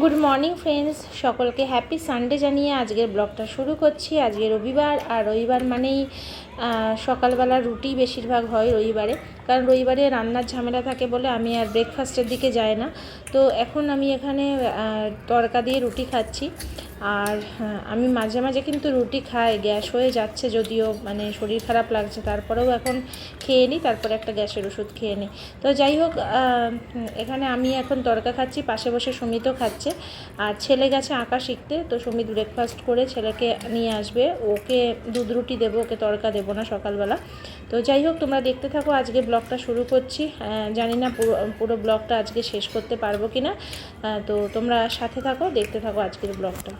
Good morning friends সকলকে happy Sunday জানিয়ে আজকের ব্লগটা শুরু করছি। আজকে রবিবার, আর রবিবার মানেই সকালবেলা রুটি বেশিরভাগ হয় রবিবারে। কারণ রবিবারে রান্নার ঝামেলা থাকে বলে আমি আর ব্রেকফাস্টের দিকে যাই না। তো এখন আমি এখানে তড়কা দিয়ে রুটি খাচ্ছি। আর আমি মাঝে মাঝে কিন্তু রুটি খাই, গ্যাস হয়ে যাচ্ছে যদিও মানে শরীর খারাপ লাগছে। তারপরেও এখন খেয়ে নিই, তারপরে একটা গ্যাসের ওষুধ খেয়ে নিই। তো যাই হোক এখানে আমি এখন তড়কা খাচ্ছি, পাশে বসে সুমিতও খাচ্ছে। আর ছেলে গেছে আঁকা শিখতে, তো সুমিত ব্রেকফাস্ট করে ছেলেকে নিয়ে আসবে। ওকে দুধ রুটি দেবো, ওকে তড়কা দেবো না সকালবেলা। তো যাই হোক, তোমরা দেখতে থাকো, আজকে ব্লগটা শুরু করছি। জানি না পুরো পুরো ব্লগটা আজকে শেষ করতে পারব কি না তো তোমরা সাথে থাকো, দেখতে থাকো আজকের ব্লগটা।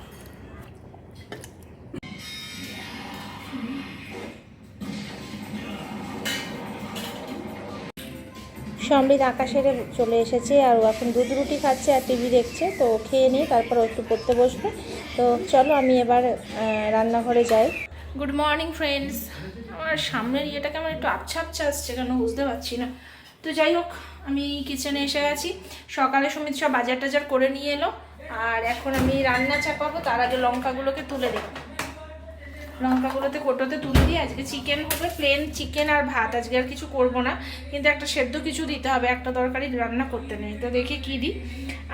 সমৃদ্ধ আকাশের চলে এসেছে, আর ও এখন দুধ রুটি খাচ্ছে আর টিভি দেখছে, তো খেয়ে নিয়ে তারপর একটু পড়তে বসবে। তো চলো, আমি এবার রান্নাঘরে যাই। গুড মর্নিং ফ্রেন্ডস আমার সামনের ইয়েটাকে আমার একটু আবছা আবছা আসছে কেন বুঝতে পারছি না। তো যাই হোক, আমি কিচেনে এসে গেছি সকালে সমিত সব বাজার টাজার করে নিয়ে এলো। আর এখন আমি রান্না চাপাবো, তার আগে লঙ্কাগুলোকে তুলে দেবো। লঙ্কাগুলোতে কোটোতে তুলে দিয়ে আজকে চিকেন হবে। প্লেন চিকেন আর ভাত, আজকে আর কিছু করব না। কিন্তু একটা সেদ্ধ কিছু দিতে হবে, একটা তরকারি রান্না করতে নেই। তো দেখি কী দিই।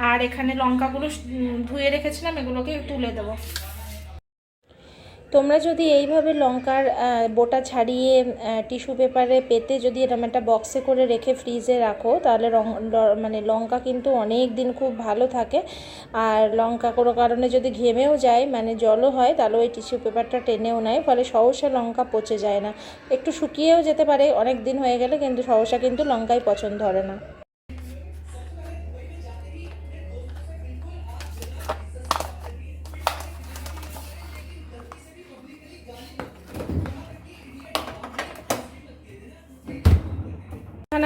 আর এখানে লঙ্কাগুলো ধুয়ে রেখেছিলাম, এগুলোকে তুলে দেবো। তোমরা যদি এইভাবে লঙ্কার বোটা ছাড়িয়ে টিস্যু পেপারে পেতে যদি এরকম একটা বক্সে করে রেখে ফ্রিজে রাখো, তাহলে রং মানে লঙ্কা কিন্তু অনেক দিন খুব ভালো থাকে। আর লঙ্কা কোনো কারণে যদি ঘেমেও যায় মানে জলও হয়, তাহলে ওই টিস্যু পেপারটা টেনেও নেয়, ফলে সহসা লঙ্কা পচে যায় না। একটু শুকিয়েও যেতে পারে, অনেক দিন হয়ে গেলে কিন্তু সহসা কিন্তু লঙ্কাই পছন্দ ধরে না।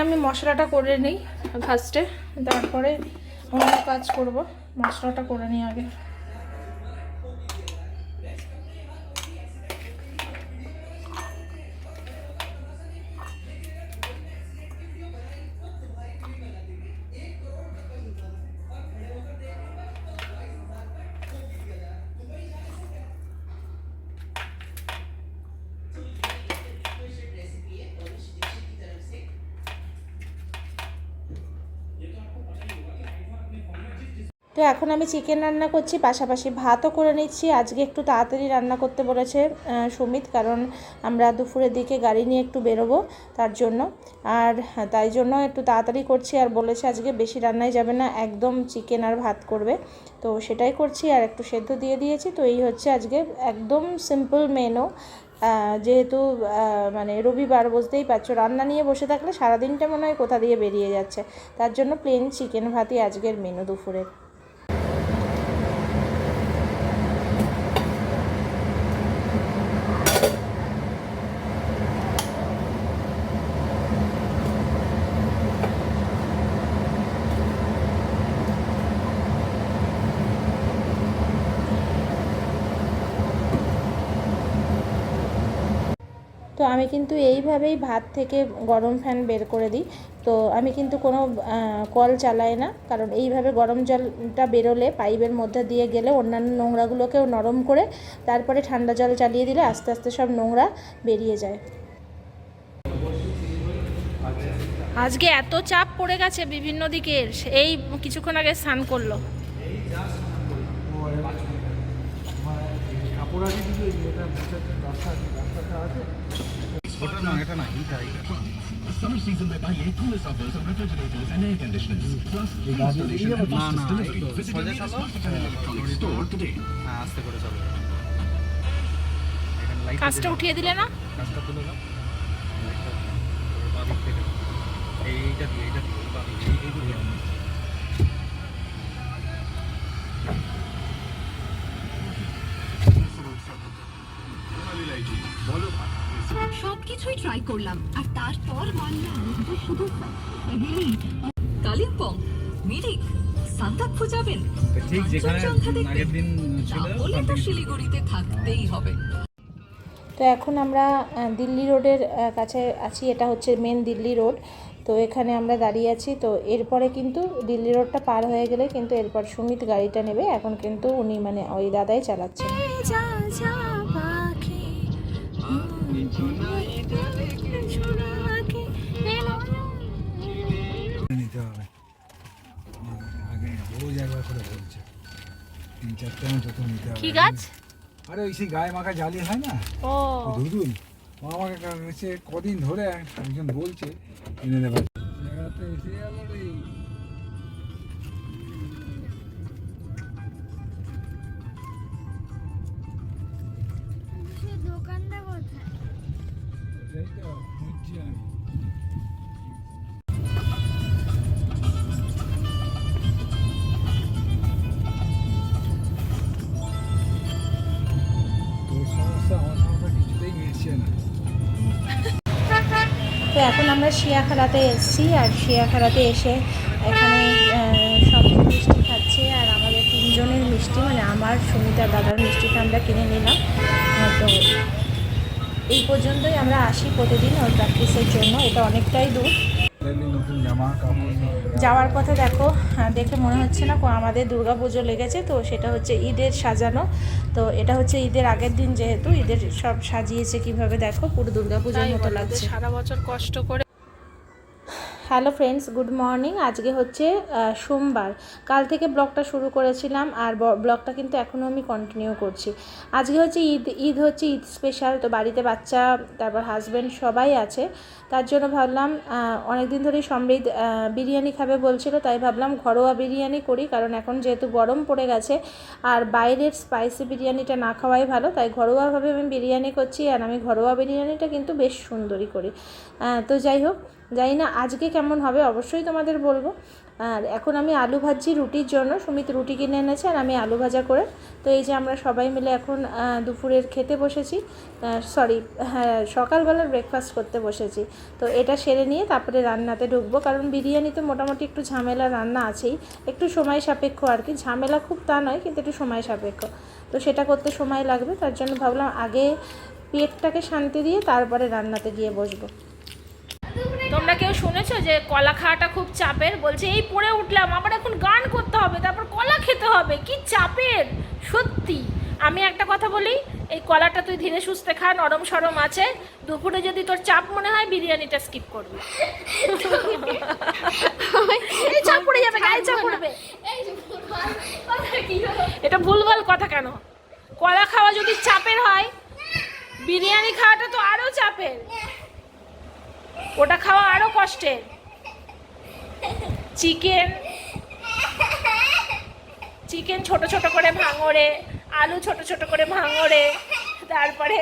আমি মশলাটা করে নিই ফার্স্টে তারপরে অন্য কাজ করব। মশলাটা করে নিই আগে। তো এখন আমি চিকেন রান্না করছি পাশাপাশি ভাতও করে নিচ্ছি। আজকে একটু তাড়াতাড়ি রান্না করতে বলেছে সুমিত কারণ আমরা দুপুরের দিকে গাড়ি নিয়ে একটু বেরোবো তার জন্য। আর হ্যাঁ, তাই জন্য একটু তাড়াতাড়ি করছি আর বলেছে আজকে বেশি রান্নাই যাবে না একদম চিকেন আর ভাত করবে। তো সেটাই করছি আর একটু সেদ্ধ দিয়ে দিয়েছি। তো এই হচ্ছে আজকে একদম সিম্পল মেনু যেহেতু মানে রবিবার বুঝতেই পারছ রান্না নিয়ে বসে থাকলে সারাদিনটা মনে হয় কোথা দিয়ে বেরিয়ে যাচ্ছে। তার জন্য প্লেন চিকেন ভাতই আজকের মেনু দুপুরের। আমি কিন্তু এইভাবেই ভাত থেকে গরম ফ্যান বের করে দিই। তো আমি কিন্তু কোনো কল চালাই না। কারণ এইভাবে গরম জলটা বেরোলে পাইপের মধ্যে দিয়ে গেলে অন্যান্য নোংরাগুলোকেও নরম করে তারপরে ঠান্ডা জল চালিয়ে দিলে আস্তে আস্তে সব নোংরা বেরিয়ে যায়। আজকে এত চাপ পড়ে গেছে বিভিন্ন দিকের। এই কিছুক্ষণ আগে স্নান করল। ওটা না এটা না এইটা এইটা Summer season by Bayer coolers offers on refrigerators and air conditioners. Plus, installation and fastest delivery. Visit your nearest market and electronic store today. আস্তে করে চলো কাজটা উঠিয়ে দিলে না কাজটা তুলে না এইটা দিয়ে এইটা দিয়ে এইটা দিয়ে সবকিছুই ট্রাই করলাম। আর তারপর শুধু কালিম্পং মিরিক সান্তাকফু যাবেন। তো ঠিক যেখানে আগের দিন ছিল তাহলে তো শিলিগুড়িতে থাকতেই হবে। তো এখন আমরা দিল্লি রোডের কাছে আছি। এটা হচ্ছে মেন দিল্লি রোড। তো এখানে আমরা দাঁড়িয়ে আছি। তো এরপরে কিন্তু দিল্লি রোডটা পার হয়ে গেলে কিন্তু এরপর সুমিত গাড়িটা নেবে। এখন কিন্তু উনি মানে ওই দাদাই চালাচ্ছেন। নিতে হবে আগে রোজ একবার করে বলছে তিন চারটে মতো তো নিতে হবে কি গাছ? আরে ওই সেই গায়ে মাখা জালি হয় না? ও। ও আমাকে কাছে কদিন ধরে একজন বলছে এনে দেবে জায়গাতে এসে তো এখন আমরা শিয়াখালাতে এসেছি, আর শিয়াখালাতে এসে এখানে সব মিষ্টি খাচ্ছে, আর আমাদের তিনজনের মিষ্টি মানে আমার সুমিতা দাদার মিষ্টিটা আমরা কিনে নিলাম। তো এই পর্যন্তই আমরা আসি প্রতিদিন ওর প্র্যাকটিসের জন্য, এটা অনেকটাই দূর। যাওয়ার পথে দেখো হ্যাঁ, দেখে মনে হচ্ছে না আমাদের দুর্গা পুজো লেগেছে তো সেটা হচ্ছে ঈদের সাজানো। তো এটা হচ্ছে ঈদের আগের দিন যেহেতু ঈদের সব সাজিয়েছে কীভাবে দেখো পুরো দুর্গা পুজোর মতো লাগছে। সারা বছর কষ্ট করে হ্যালো ফ্রেন্ডস গুড মর্নিং। আজকে হচ্ছে সোমবার। কাল থেকে ব্লগটা শুরু করেছিলাম আর ব্লগটা কিন্তু এখনও আমি কন্টিনিউ করছি। আজকে হচ্ছে ঈদ ঈদ হচ্ছে ঈদ স্পেশাল তো বাড়িতে বাচ্চা তারপর হাজব্যান্ড সবাই আছে। তার জন্য ভাবলাম অনেক দিন ধরেই সমৃদ্ধ বিরিয়ানি খাবে বলছিল, তাই ভাবলাম ঘরোয়া বিরিয়ানি করি, কারণ এখন যেহেতু গরম পড়ে গেছে আর বাইরের স্পাইসি বিরিয়ানিটা না খাওয়াই ভালো, তাই ঘরোয়াভাবে আমি বিরিয়ানি করছি আর আমি ঘরোয়া বিরিয়ানিটা কিন্তু বেশ সুন্দরই করি। তো যাই হোক, জানি না আজকে কেমন হবে, অবশ্যই তোমাদের বলব। আর এখন আমি আলু ভাজি রুটির জন্য। সুমিত রুটি কিনে এনেছে আর আমি আলু ভাজা করে। তো এই যে আমরা সবাই মিলে এখন দুপুরের খেতে বসেছি। সরি হ্যাঁ সকালবেলার ব্রেকফাস্ট করতে বসেছি। তো এটা সেরে নিয়ে তারপরে রান্নাতে ঢুকবো। কারণ বিরিয়ানি তো মোটামুটি একটু ঝামেলা রান্না আছেই। একটু সময় সাপেক্ষ আর কি। ঝামেলা খুব তা নয়, কিন্তু একটু সময় সাপেক্ষ। তো সেটা করতে সময় লাগবে। তার জন্য ভাবলাম আগে পেটটাকে শান্তি দিয়ে তারপরে রান্নাতে গিয়ে বসবো। তোমরা কেউ শুনেছো যে কলা খাওয়াটা খুব চাপের? বলছে, এই পড়ে উঠলাম, আবার এখন গান করতে হবে, তারপর কলা খেতে হবে, কি চাপের? সত্যি। আমি একটা কথা বলি, এই কলাটা তুই ধীরে সুস্থে খা, নরম সরম আছে, দুপুরে যদি তোর চাপ মনে হয়, বিরিয়ানিটা স্কিপ করবি। চাপ পড়ে যাবে, গায়ে এটা ভুলভাল কথা কেন? কলা খাওয়া যদি চাপের হয়, বিরিয়ানি খাওয়াটা তো আরও চাপের। ওটা খাওয়া আরও কষ্টের। চিকেন। চিকেন ছোট ছোট করে ভাঙড়ে, আলু ছোট ছোট করে ভাঙড়ে, তারপরে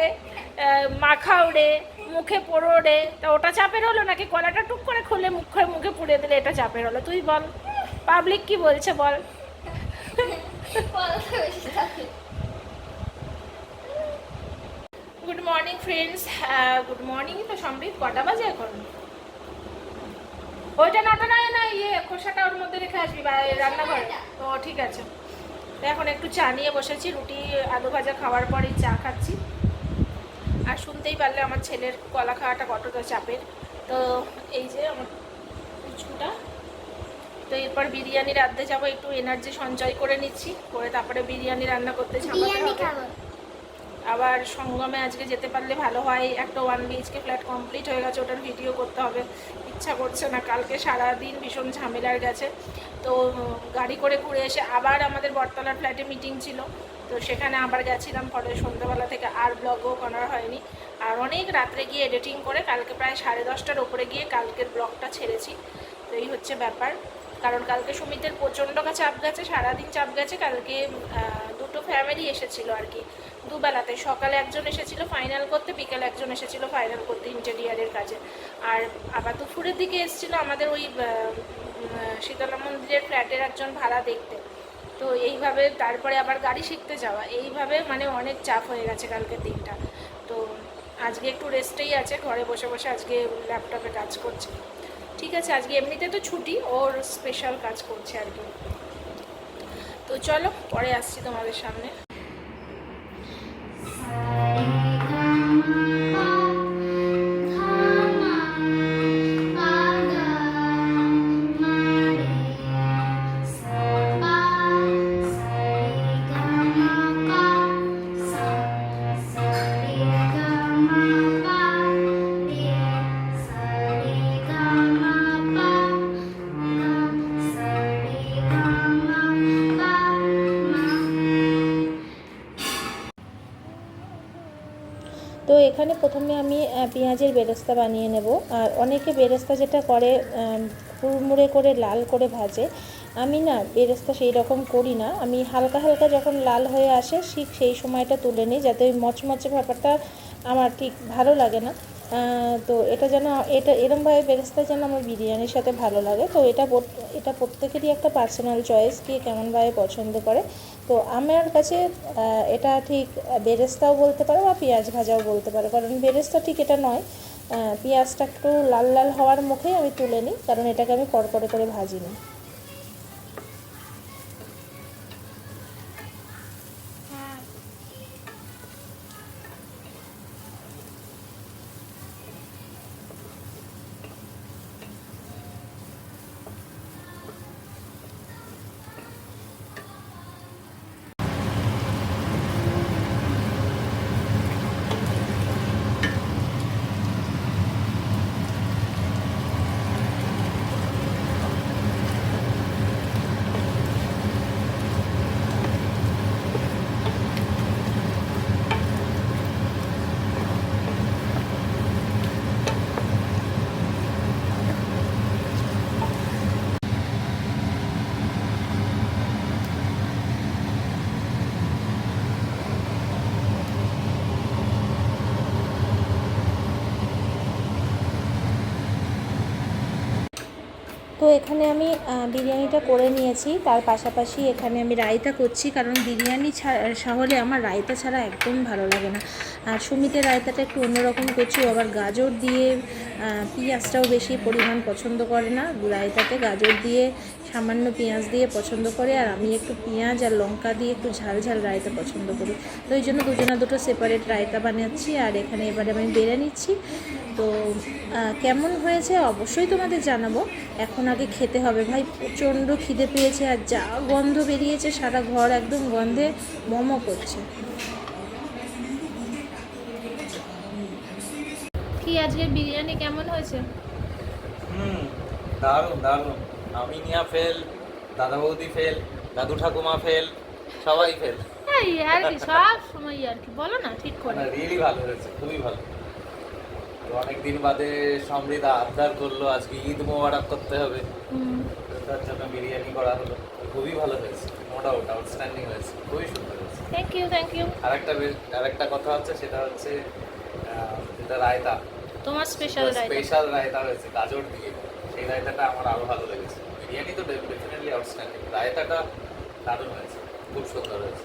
মাখাওড়ে মুখে পোড়োড়ে। তা ওটা চাপের হলো নাকি? কলাটা টুক করে খুলে মুখে মুখে পুড়ে দিলে এটা চাপের হলো? তুই বল। পাবলিক কি বলছে বল? Good morning friends good morning তো সম্বিত কটা বাজে এখন? ওইটা নটা নয় না ইয়ে খোসাটা ওর মধ্যে রেখে আসবি রান্নাঘরে। ও ঠিক আছে। তো এখন একটু চা নিয়ে বসেছি রুটি আলু ভাজা খাওয়ার পরেই চা খাচ্ছি। আর শুনতেই পারলে আমার ছেলের কলা খাওয়াটা কতটা চাপের। তো এই যে আমার পুচকুটা। তো এরপর বিরিয়ানি রাঁধতে যাব একটু এনার্জি সঞ্চয় করে নিচ্ছি করে তারপরে বিরিয়ানি রান্না করতে খাব। আবার সঙ্গমে আজকে যেতে পারলে ভালো হয়। একটা ওয়ান বিএইচকে ফ্ল্যাট কমপ্লিট হয়ে গেছে, ওটার ভিডিও করতে হবে। ইচ্ছা করছে না, কালকে সারা দিন ভীষণ ঝামেলার গেছে। তো গাড়ি করে ঘুরে এসে আবার আমাদের বটতলার ফ্ল্যাটে মিটিং ছিল। তো সেখানে আবার গেছিলাম, ফলে সন্ধ্যাবেলা থেকে আর ব্লগও করা হয়নি। আর অনেক রাত্রে গিয়ে এডিটিং করে কালকে প্রায় সাড়ে দশটার ওপরে গিয়ে কালকের ব্লগটা ছেড়েছি। তো এই হচ্ছে ব্যাপার। কারণ কালকে সুমিতের প্রচণ্ড চাপ গেছে, সারাদিন চাপ গেছে, কালকে দুটো ফ্যামিলি এসেছিল আর কি। দুবেলাতে। সকালে একজন এসেছিল ফাইনাল করতে, বিকেলে একজন এসেছিল ফাইনাল করতে ইন্টেরিয়ারের কাজে। আর আবার দুপুরের দিকে এসেছিল আমাদের ওই শীতলা মন্দিরের ফ্ল্যাটের একজন ভাড়া দেখতে। তো এইভাবে তারপরে আবার গাড়ি শিখতে যাওয়া। এইভাবে মানে অনেক চাপ হয়ে গেছে কালকের দিনটা। তো আজকে একটু রেস্টেই আছে, ঘরে বসে বসে আজকে ল্যাপটপে কাজ করছে। ঠিক আছে, আজকে এমনিতে তো ছুটি, ওর স্পেশাল কাজ করছে আর কি। তো চলো, পরে আসছি তোমাদের সামনে। এখানে প্রথমে আমি পেঁয়াজের বেরেস্তা বানিয়ে নেব। আর অনেকে বেরেস্তা যেটা করে কুড়মুড়ে করে, লাল করে ভাজে। আমি না বেরেস্তা সেই রকম করি না। আমি হালকা হালকা যখন লাল হয়ে আসে, ঠিক সেই সময়টা তুলে নিই যাতে ওই মচমচে ব্যাপারটা আমার ঠিক ভালো লাগে না। তো এটা যেন, এটা এরমভাবে বেরেস্তা যেন আমার বিরিয়ানির সাথে ভালো লাগে। তো এটা এটা প্রত্যেকেরই একটা পার্সোনাল চয়েস কে কেমনভাবে পছন্দ করে। তো আমার কাছে এটা ঠিক বেরেস্তাও বলতে পারো বা পেঁয়াজ ভাজাও বলতে পারো। কারণ বেরেস্তা ঠিক এটা নয়। পেঁয়াজটা একটু লাল লাল হওয়ার মুখেই আমি তুলে নিই, কারণ এটাকে আমি কড়কড়ে করে ভাজি নিই এখানে আমি বিরিয়ানিটা করে নিয়েছি। তার পাশাপাশি এখানে আমি রায়তা করছি, কারণ বিরিয়ানি ছাড়া হলে আমার রায়তা ছাড়া একদম ভালো লাগে না। আর সুমিতের রায়তাটা একটু অন্যরকম করছি আবার গাজর দিয়ে পেঁয়াজটাও বেশি পরিমাণ পছন্দ করে না। রায়তাতে গাজর দিয়ে, সামান্য পেঁয়াজ দিয়ে পছন্দ করে, আর আমি একটু পেঁয়াজ আর লঙ্কা দিয়ে একটু ঝাল ঝাল রায়তা পছন্দ করি। তো ওই জন্য দুজনা দুটো সেপারেট রায়তা বানাচ্ছি, আর এখানে এবারে আমি বেড়ে নিচ্ছি। তো কেমন হয়েছে অবশ্যই তোমাদের জানাব। এখন আগে খেতে হবে। ভাই প্রচণ্ড খিদে পেয়েছে আর যা গন্ধ বেরিয়েছে সারা ঘর একদম গন্ধে মমো করছে। কি আজকে বিরিয়ানি? কেমন হয়েছে? হুম দারুণ দারুণ। আমি নিয়া ফেল দাদা বৌদি ফেল দাদু ঠাকুমা ফেল সবাই ফেল। এই আর কি সব সময় আর কি। বলো না ঠিক করে। রিয়েলি ভালো হয়েছে খুবই ভালো। অনেকদিন বাদে সমৃদ্ধ আবদার করল আজকে ঈদ মোবারক করতে হবে। তার জন্য বিরিয়ানি করা হলো। খুবই ভালো হয়েছে নো ডাউট আউটস্ট্যান্ডিং হয়েছে খুবই সুন্দর হয়েছে। থ্যাংক ইউ থ্যাংক ইউ আরেকটা আরেকটা কথা হচ্ছে সেটা হচ্ছে যেটা রায়তা। তোমার স্পেশাল রাইস স্পেশাল রায়তা হয়েছে গাজর দিয়ে। সেই রায়তাটা আমার আরও ভালো লেগেছে। বিরিয়ানি তো ডেফিনেটলি আউটস্ট্যান্ডিং রায়তাটা দারুণ হয়েছে খুব সুন্দর হয়েছে।